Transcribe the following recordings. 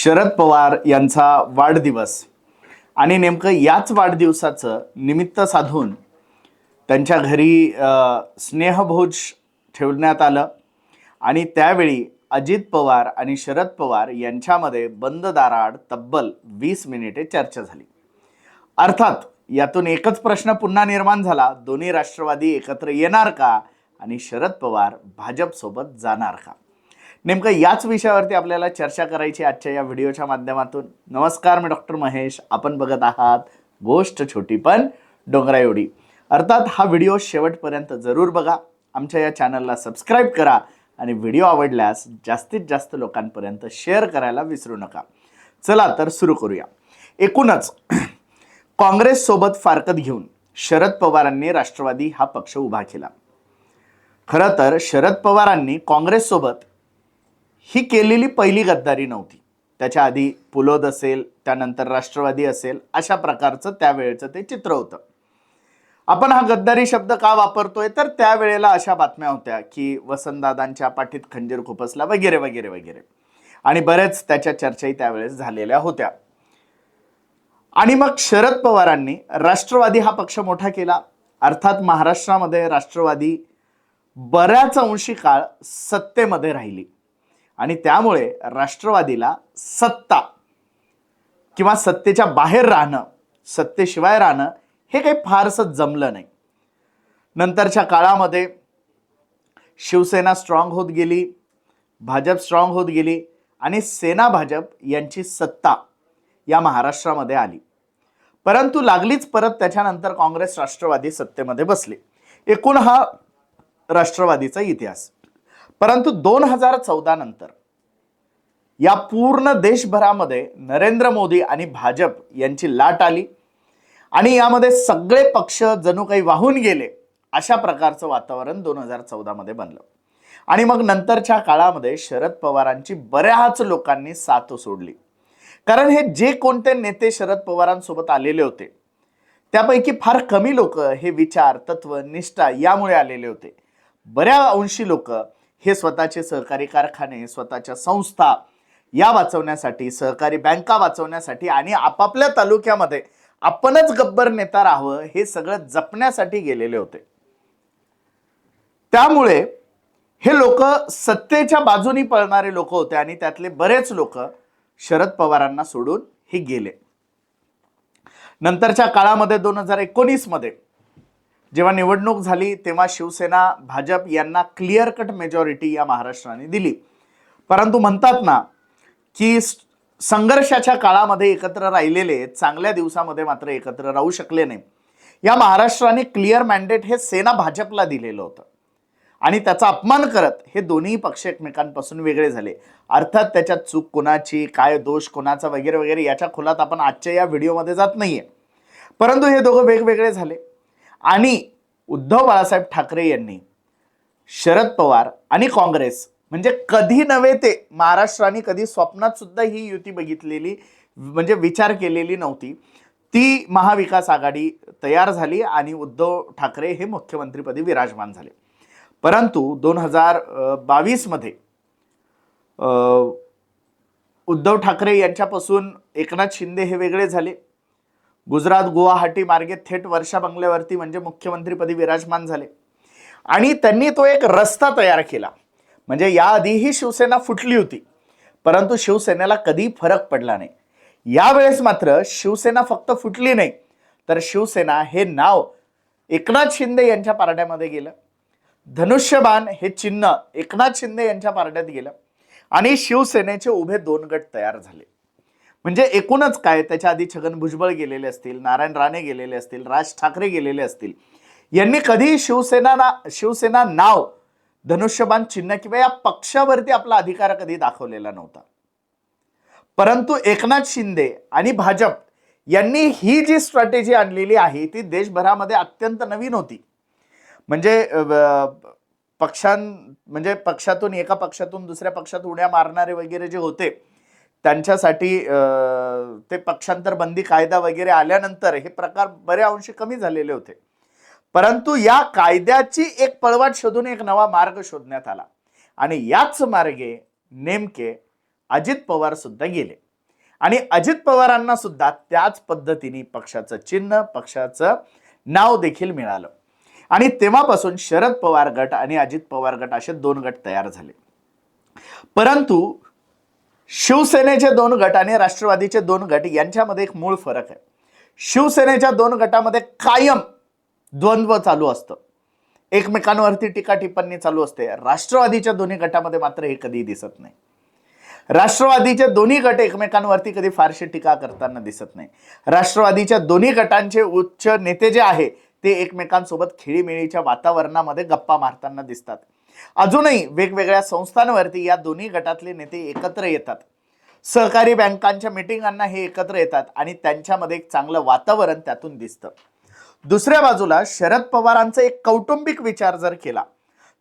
शरद पवार यांचा वाढदिवस. आणि नेमकं याच वाढदिवसाचं निमित्त साधून त्यांच्या घरी स्नेहभोज ठेवण्यात आलं. आणि त्यावेळी अजित पवार आणि शरद पवार यांच्यामध्ये बंद दाराआड तब्बल वीस मिनिटे चर्चा झाली. अर्थात यातून एकच प्रश्न पुन्हा निर्माण झाला दोन्ही राष्ट्रवादी एकत्र येणार का? आणि शरद पवार भाजपसोबत जाणार का? नेमकं याच विषयावरती आपल्याला चर्चा करायची आजच्या या व्हिडिओच्या माध्यमातून. नमस्कार मी डॉक्टर महेश. आपण बघत आहात गोष्ट छोटी पण डोंगरा एवढी. अर्थात हा व्हिडिओ शेवटपर्यंत जरूर बघा. आमच्या या चॅनलला सबस्क्राईब करा आणि व्हिडिओ आवडल्यास जास्तीत जास्त लोकांपर्यंत शेअर करायला विसरू नका. चला तर सुरू करूया. एकूणच काँग्रेस सोबत फारकत घेऊन शरद पवारांनी राष्ट्रवादी हा पक्ष उभा केला. खरं तर शरद पवारांनी काँग्रेससोबत ही केलेली पहिली गद्दारी नव्हती. त्याच्या आधी पुलोद असेल त्यानंतर राष्ट्रवादी असेल अशा प्रकारचं त्यावेळेचं ते चित्र होतं. आपण हा गद्दारी शब्द का वापरतोय? तर त्यावेळेला अशा बातम्या होत्या की वसंतदादांच्या पाठीत खंजीर खुपसला वगैरे वगैरे वगैरे. आणि बरेच त्याच्या चर्चाही त्यावेळेस झालेल्या होत्या. आणि मग शरद पवारांनी राष्ट्रवादी हा पक्ष मोठा केला. अर्थात महाराष्ट्रामध्ये राष्ट्रवादी बऱ्याच अंशी काळ सत्तेमध्ये राहिली. आणि त्यामुळे राष्ट्रवादीला सत्ता किंवा सत्तेच्या बाहेर राहणं सत्तेशिवाय राहणं हे काही फारसं जमलं नाही. नंतरच्या काळामध्ये शिवसेना स्ट्रॉंग होत गेली भाजप स्ट्रॉंग होत गेली आणि सेना भाजप यांची सत्ता या महाराष्ट्रामध्ये आली. परंतु लागलीच परत त्याच्यानंतर काँग्रेस राष्ट्रवादी सत्तेमध्ये बसले. एकूण हा राष्ट्रवादीचा इतिहास. परंतु दोन हजार चौदा नंतर या पूर्ण देशभरामध्ये नरेंद्र मोदी आणि भाजप यांची लाट आली आणि यामध्ये सगळे पक्ष जणू काही वाहून गेले अशा प्रकारचं वातावरण दोन हजार चौदामध्ये बनलं. आणि मग नंतरच्या काळामध्ये शरद पवारांची बऱ्याच लोकांनी साथ सोडली. कारण हे जे कोणते नेते शरद पवारांसोबत आलेले होते त्यापैकी फार कमी लोक हे विचार तत्व निष्ठा यामुळे आलेले होते. बऱ्या अंशी लोक हे स्वतःचे सहकारी कारखाने स्वतःच्या संस्था या वाचवण्यासाठी सहकारी बँका वाचवण्यासाठी आणि आपापल्या तालुक्यामध्ये आपणच गब्बर नेता राहावं हे सगळं जपण्यासाठी गेलेले होते. त्यामुळे हे लोक सत्तेच्या बाजूनी पळणारे लोक होते आणि त्यातले बरेच लोक शरद पवारांना सोडून हे गेले. नंतरच्या काळामध्ये दोन हजार एकोणीसमध्ये जेव्हा निवडणूक झाली तेव्हा शिवसेना भाजप यांना क्लिअर कट मेजॉरिटी या महाराष्ट्राने दिली. परंतु म्हणतात ना की संघर्षाच्या काळामध्ये एकत्र राहिलेले चांगल्या दिवसामध्ये मात्र एकत्र राहू शकले नाही. या महाराष्ट्राने क्लिअर मॅन्डेट हे सेना भाजपला दिलेलं होतं. आणि त्याचा अपमान करत हे दोन्ही पक्ष एकमेकांपासून वेगळे झाले. अर्थात त्याच्यात चूक कोणाची काय दोष कोणाचा वगैरे वगैरे याच्या खोलात आपण आजच्या या व्हिडिओमध्ये जात नाहीये. परंतु हे दोघं वेगवेगळे झाले. आणि उद्धव बाळासाहेब ठाकरे यांनी शरद पवार आणि काँग्रेस म्हणजे कधी नव्हे ते महाराष्ट्राने कधी स्वप्नात सुद्धा ही युती बघितलेली म्हणजे विचार केलेली नव्हती. ती महाविकास आघाडी तयार झाली आणि उद्धव ठाकरे हे मुख्यमंत्रीपदी विराजमान झाले. परंतु दोन हजार बावीसमध्ये उद्धव ठाकरे यांच्यापासून एकनाथ शिंदे हे वेगळे झाले. गुजरात गुवाहाटी मार्गे थेट वर्षा बंगल्यावरती म्हणजे मुख्यमंत्रीपदी विराजमान झाले. आणि त्यांनी तो एक रस्ता तयार केला. म्हणजे याआधीही शिवसेना फुटली होती. परंतु शिवसेनेला कधी फरक पडला नाही. यावेळेस मात्र शिवसेना फक्त फुटली नाही. तर शिवसेना हे नाव एकनाथ शिंदे यांच्या पारड्यामध्ये गेलं. धनुष्यबाण हे चिन्ह एकनाथ शिंदे यांच्या पारड्यात गेलं. आणि शिवसेनेचे उभे दोन गट तयार झाले. म्हणजे एकूणच काय त्याच्या आधी छगन भुजबळ गेलेले असतील नारायण राणे गेलेले असतील राज ठाकरे गेलेले असतील यांनी कधी शिवसेना ना शिवसेना नाव धनुष्यबाण चिन्ह किंवा या पक्षावरती आपला अधिकार कधी दाखवलेला नव्हता. परंतु एकनाथ शिंदे आणि भाजप यांनी ही जी स्ट्रॅटेजी आणलेली आहे ती देशभरामध्ये अत्यंत नवीन होती. म्हणजे पक्षां म्हणजे पक्षातून एका पक्षातून दुसऱ्या पक्षात उड्या मारणारे वगैरे जे होते त्यांच्यासाठी ते पक्षांतर बंदी कायदा वगैरे आल्यानंतर हे प्रकार बऱ्या अंशी कमी झालेले होते. परंतु या कायद्याची एक पळवाट शोधून एक नवा मार्ग शोधण्यात आला. आणि याच मार्गे नेमके अजित पवार सुद्धा गेले. आणि अजित पवारांना सुद्धा त्याच पद्धतीने पक्षाचं चिन्ह पक्षाचं नाव देखील मिळालं. आणि तेव्हापासून शरद पवार गट आणि अजित पवार गट असे दोन गट तयार झाले. परंतु शिवसेनेचे दोन गट आणि राष्ट्रवादीचे दोन गट यांच्यामध्ये एक मूळ फरक आहे. शिवसेनेच्या दोन गटामध्ये कायम द्वंद्व चालू असतं. एकमेकांवरती टीका टिप्पणी चालू असते. राष्ट्रवादीच्या दोन्ही गटामध्ये मात्र हे कधी दिसत नाही. राष्ट्रवादीचे दोन्ही गट एकमेकांवरती कधी फारशी टीका करताना दिसत नाही. राष्ट्रवादीच्या दोन्ही गटांचे उच्च नेते जे आहे ते एकमेकांसोबत खेळीमेळीच्या वातावरणामध्ये गप्पा मारताना दिसतात. अजूनही वेगवेगळ्या संस्थांवरती या दोन्ही गटातले नेते एकत्र येतात. सहकारी बँकांच्या मिटिंगांना हे एकत्र येतात आणि त्यांच्यामध्ये एक चांगलं वातावरण त्यातून दिसतं. दुसऱ्या बाजूला शरद पवारांचा एक कौटुंबिक विचार जर केला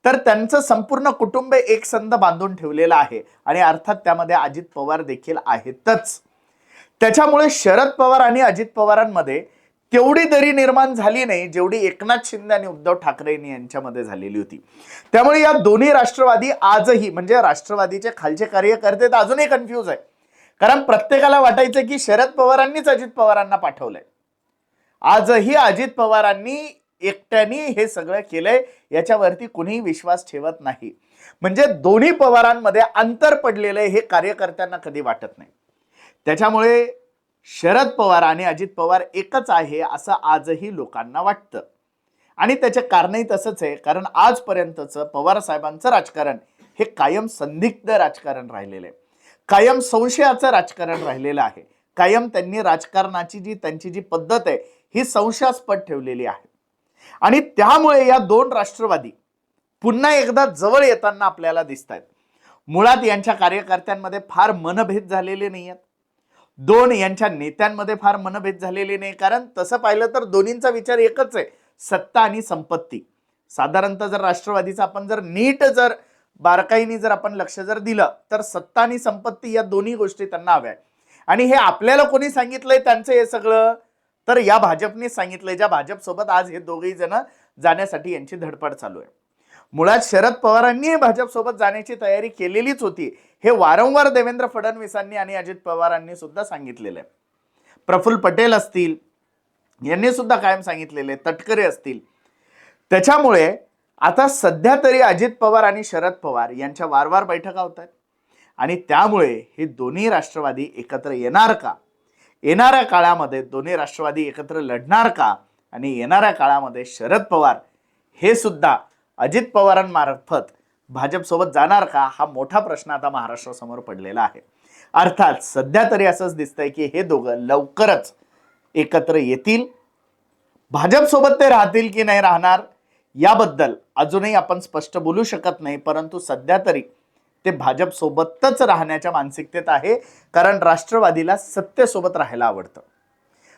तर त्यांचं संपूर्ण कुटुंब एकसंध बांधून ठेवलेलं आहे आणि अर्थात त्यामध्ये अजित पवार देखील आहेतच. त्याच्यामुळे शरद पवार आणि अजित पवारांमध्ये तेवढी दरी निर्माण झाली नाही जेवढी एकनाथ शिंदे आणि उद्धव ठाकरे यांच्यामध्ये झालेली होती. त्यामुळे या दोन्ही राष्ट्रवादी आजही म्हणजे राष्ट्रवादीचे खालचे कार्यकर्ते तर अजूनही कन्फ्यूज आहे कारण प्रत्येकाला वाटायचं की शरद पवारांनीच अजित पवारांना पाठवलंय. आजही अजित पवारांनी एकट्याने हे सगळं केलंय याच्यावरती कुणीही विश्वास ठेवत नाही. म्हणजे दोन्ही पवारांमध्ये अंतर पडलेलं हे कार्यकर्त्यांना कधी वाटत नाही. त्याच्यामुळे शरद पवार आणि अजित पवार एकच आहे असं आजही लोकांना वाटतं. आणि त्याचे कारणही तसंच आहे कारण आजपर्यंतचं पवार साहेबांचं राजकारण हे कायम संदिग्ध राजकारण राहिलेलं आहे. कायम संशयाचं राजकारण राहिलेलं आहे. कायम त्यांनी राजकारणाची जी त्यांची जी पद्धत आहे ही संशयास्पद ठेवलेली आहे. आणि त्यामुळे या दोन राष्ट्रवादी पुन्हा एकदा जवळ येताना आपल्याला दिसत आहेत मुळात यांच्या कार्यकर्त्यांमध्ये फार मनभेद झालेले नाही आहेत दोन यांच्या नेत्यांमध्ये फार मनभेद झालेले नाही. कारण तसं पाहिलं तर दोन्हींचा विचार एकच आहे सत्ता आणि संपत्ती. साधारणतः जर राष्ट्रवादीचा आपण जर नीट जर बारकाईने जर आपण लक्ष जर दिलं तर सत्ता आणि संपत्ती या दोन्ही गोष्टी त्यांना हव्या आहेत. आणि हे आपल्याला कोणी सांगितलंय त्यांचं हे सगळं? तर या भाजपने सांगितलंय. ज्या भाजपसोबत आज हे दोघेही जण जाण्यासाठी यांची धडपड चालू आहे. मुळात शरद पवारांनी भाजपसोबत जाण्याची तयारी केलेलीच होती. हे वारंवार देवेंद्र फडणवीसांनी आणि अजित पवारांनी सुद्धा सांगितलेलं आहे. प्रफुल्ल पटेल असतील यांनी सुद्धा कायम सांगितलेले आहे, तटकरे असतील. त्याच्यामुळे आता सध्या तरी अजित पवार आणि शरद पवार यांच्या वारंवार बैठका होत आहेत. आणि त्यामुळे हे दोन्ही राष्ट्रवादी एकत्र येणार का? येणाऱ्या काळामध्ये दोन्ही राष्ट्रवादी एकत्र लढणार का? आणि येणाऱ्या काळामध्ये शरद पवार हे सुद्धा अजित पवारांमार्फत भाजपसोबत जाणार का हा मोठा प्रश्न आता महाराष्ट्रासमोर पडलेला आहे. अर्थात सध्या तरी असंच दिसतंय की हे दोघं लवकरच एकत्र येतील. भाजपसोबत ते राहतील की नाही राहणार याबद्दल अजूनही आपण स्पष्ट बोलू शकत नाही परंतु सध्या तरी ते भाजपसोबतच राहण्याच्या मानसिकतेत आहे कारण राष्ट्रवादीला सत्तेसोबत राहायला आवडतं.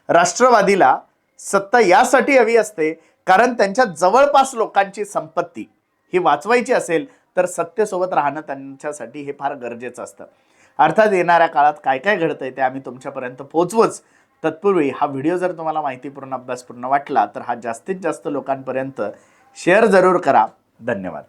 राष्ट्रवादीला सत्ता यासाठी हवी असते कारण त्यांच्या जवळपास लोकांची संपत्ती ही वाचवायची असेल तर सत्तेसोबत राहणं त्यांच्यासाठी हे फार गरजेचं असतं. अर्थात येणाऱ्या काळात काय काय घडतंय ते आम्ही तुमच्यापर्यंत पोहोचवूच. तत्पूर्वी हा व्हिडिओ जर तुम्हाला माहितीपूर्ण अभ्यासपूर्ण वाटला तर हा जास्तीत जास्त लोकांपर्यंत शेअर जरूर करा. धन्यवाद.